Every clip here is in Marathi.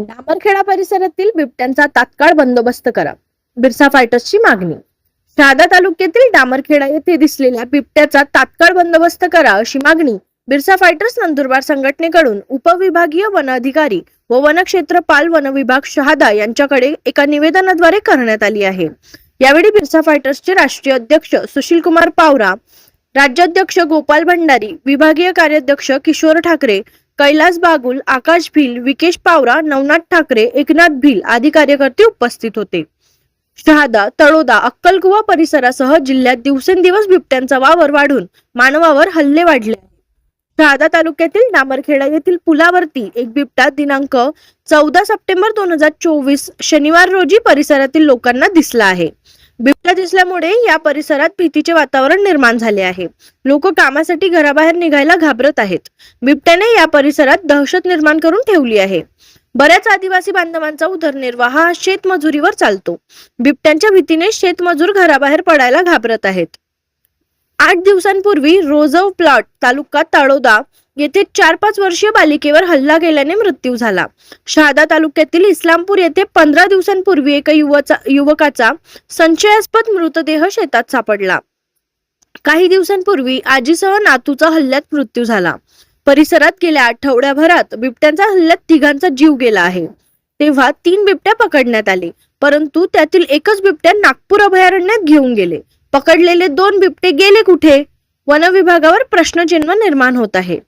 डामरखेडा परिसरातील बिबट्यांचा तात्काळ बंदोबस्त करा. बिरसा फायटर्सची मागणी. शहादा तालुक्यातील डामरखेडा येथे दिसलेल्या बिबट्याचा तात्काळ बंदोबस्त करा अशी मागणी बिरसा फायटर्स नंदुरबार संघटनेकडून उपविभागीय वन अधिकारी व वनक्षेत्रपाल वन विभाग शहादा यांच्याकडे एका निवेदनाद्वारे करण्यात आली आहे. यावेळी बिरसा फायटर्सचे राष्ट्रीय अध्यक्ष सुशील कुमार पावरा राज्याध्यक्ष गोपाल भंडारी विभागीय कार्याध्यक्ष किशोर ठाकरे कैलास बागुल आकाश भिल विकेश पावरा नवनाथ ठाकरे एकनाथ भिल आदी कार्यकर्ते उपस्थित होते. शहादा तळोदा अक्कलकुवा परिसरासह जिल्ह्यात दिवसेंदिवस बिबट्यांचा वावर वाढून मानवावर हल्ले वाढले शहादा तालुक्यातील नामरखेडा येथील पुलावरती एक बिबटा दिनांक चौदा सप्टेंबर दोन हजार चोवीस शनिवार रोजी परिसरातील लोकांना दिसला आहे. बिबट्या दिसल्यामुळे या परिसरात भीतीचे वातावरण निर्माण झाले आहे. लोक कामासाठी घराबाहेर निघायला घाबरत आहेत. बिबट्याने या परिसरात दहशत निर्माण करून ठेवली आहे. बऱ्याच आदिवासी बांधवांचा उदरनिर्वाह हा शेतमजुरीवर चालतो. बिबट्यांच्या भीतीने शेतमजूर घराबाहेर पडायला घाबरत आहेत. आठ दिवसांपूर्वी रोजव प्लॉट तालुका ताडोदा येथे चार पाच वर्षीय बालिकेवर हल्ला केल्याने मृत्यू झाला. शहादा तालुक्यातील इस्लामपूर येथे पंधरा दिवसांपूर्वी एका युवचा युवकाचा संशयास्पद मृतदेह शेतात सापडला. काही दिवसांपूर्वी आजीसह नातूचा हल्ल्यात मृत्यू झाला. परिसरात गेल्या आठवड्याभरात बिबट्यांचा हल्ल्यात तिघांचा जीव गेला आहे. तेव्हा तीन बिबट्या पकडण्यात आले परंतु त्यातील एकच बिबट्या नागपूर अभयारण्यात घेऊन गेले. पकडलेले दोन बिबटे गेले कुठे? वन विभागावर प्रश्नचिन्ह निर्माण होत आहे.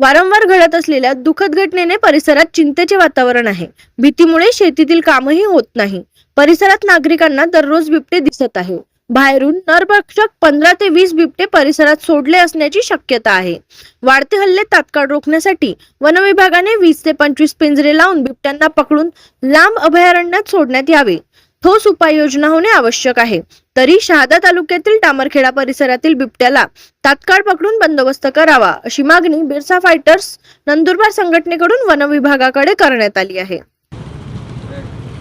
वारंवार घडत असलेल्या दुःखद घटनेने परिसरात चिंतेचे वातावरण आहे. भीतीमुळे शेतीतील कामही होत नाही. परिसरात नागरिकांना दररोज बिबटे दिसत आहे. बाहेरून नरभक्षक पंधरा ते वीस बिबटे परिसरात सोडले असण्याची शक्यता आहे. वाढते हल्ले तात्काळ रोखण्यासाठी वन विभागाने वीस ते पंचवीस पिंजरे लावून बिबट्यांना पकडून लांब अभयारण्यात सोडण्यात यावे. ठोस उपाययोजना होणे आवश्यक आहे. तरी शहादा तालुक्यातील टामरखेडा परिसरातील बिबट्याला तात्काळ पकडून बंदोबस्त करावा अशी मागणी बिरसा फायटर्स नंदुरबार संघटनेकडून वन विभागाकडे करण्यात आली आहे.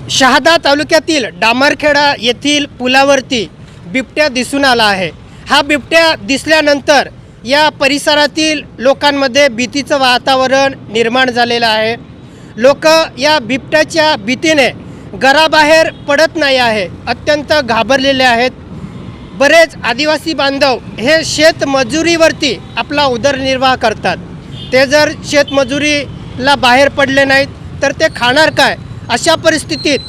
शहादा तालुक्यातील डामरखेडा येथील पुलावरती बिबट्या दिसून आला आहे. हा बिबट्या दिसल्यानंतर या परिसरातील लोकांमध्ये भीतीचं वातावरण निर्माण झालेलं आहे. लोक या बिबट्याच्या भीतीने घराबाहेर पडत नाही आहे. अत्यंत घाबरलेले आहेत. बरेच आदिवासी बांधव हे शेतमजुरीवरती आपला उदरनिर्वाह करतात. ते जर शेतमजुरीला बाहेर पडले नाहीत तर ते खाणार काय? अशा परिस्थितीत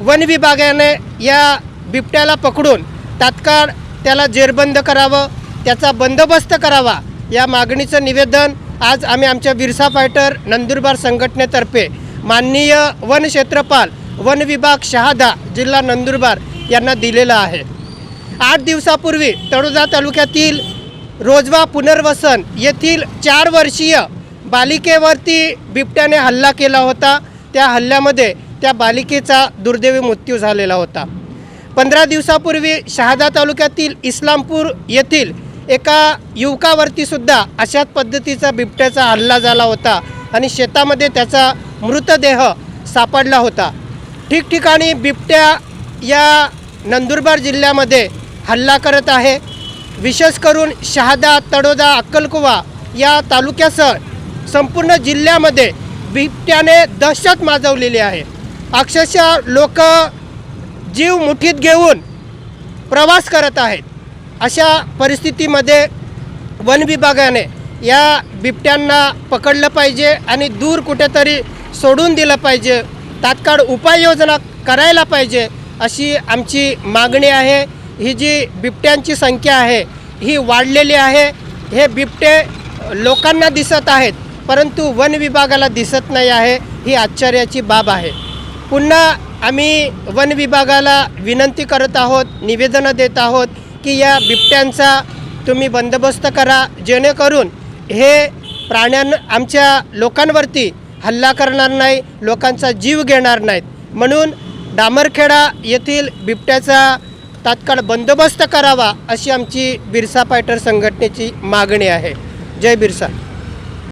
वन विभागाने या बिबट्याला पकडून तात्काळ त्याला जेरबंद करावं त्याचा बंदोबस्त करावा या मागणीचं निवेदन आज आम्ही आमच्या बिरसा फायटर नंदुरबार संघटनेतर्फे माननीय वन क्षेत्रपाल वन विभाग शहादा जिल्हा नंदुरबार यांना दिलेला आहे. आठ दिवसापूर्वी तळोजा तालुक्यातील रोजवा पुनर्वसन येथील चार वर्षीय बालिकेवरती बिबट्याने हल्ला केला होता. त्या हल्ल्यामध्ये त्या बालिकेचा दुर्दैवी मृत्यू झालेला होता. पंधरा दिवसापूर्वी शहादा तालुक्यातील इस्लामपूर येथील एका युवकावरती सुद्धा अशाच पद्धतीचा बिबट्याचा हल्ला झाला होता आणि शेतामध्ये त्याचा मृतदेह सापडला होता. ठिकठिकाणी बिबट्या या नंदुरबार जिल्ह्यामध्ये हल्ला करत आहे. विशेष करून शहादा तडोदा अक्कलकुवा या तालुक्यासह संपूर्ण जिल्ह्यामध्ये बिबट्याने दहशत माजवलेली आहे. अक्षरशः लोक जीव मुठीत घेऊन प्रवास करत आहेत. अशा परिस्थितीमध्ये वन विभागाने या बिबट्यांना पकडलं पाहिजे आणि दूर कुठेतरी सोडून दिलं पाहिजे तात्काळ उपाययोजना करायला पाहिजे अशी आमची मागणी आहे. ही जी बिबट्यांची संख्या आहे ही वाढलेली आहे. हे बिबटे लोकांना दिसत आहेत परंतु वन विभागाला दिसत नाही आहे ही आश्चर्याची बाब आहे. पुन्हा आम्ही वन विभागाला विनंती करत आहोत निवेदनं देत आहोत की या बिबट्यांचा तुम्ही बंदोबस्त करा जेणेकरून हे प्राण्यां आमच्या लोकांवरती हल्ला करणार नाही लोकांचा जीव घेणार नाहीत. म्हणून डामरखेडा येथील बिबट्याचा तात्काळ बंदोबस्त करावा अशी आमची बिरसा फायटर संघटनेची मागणी आहे. जय बिरसा.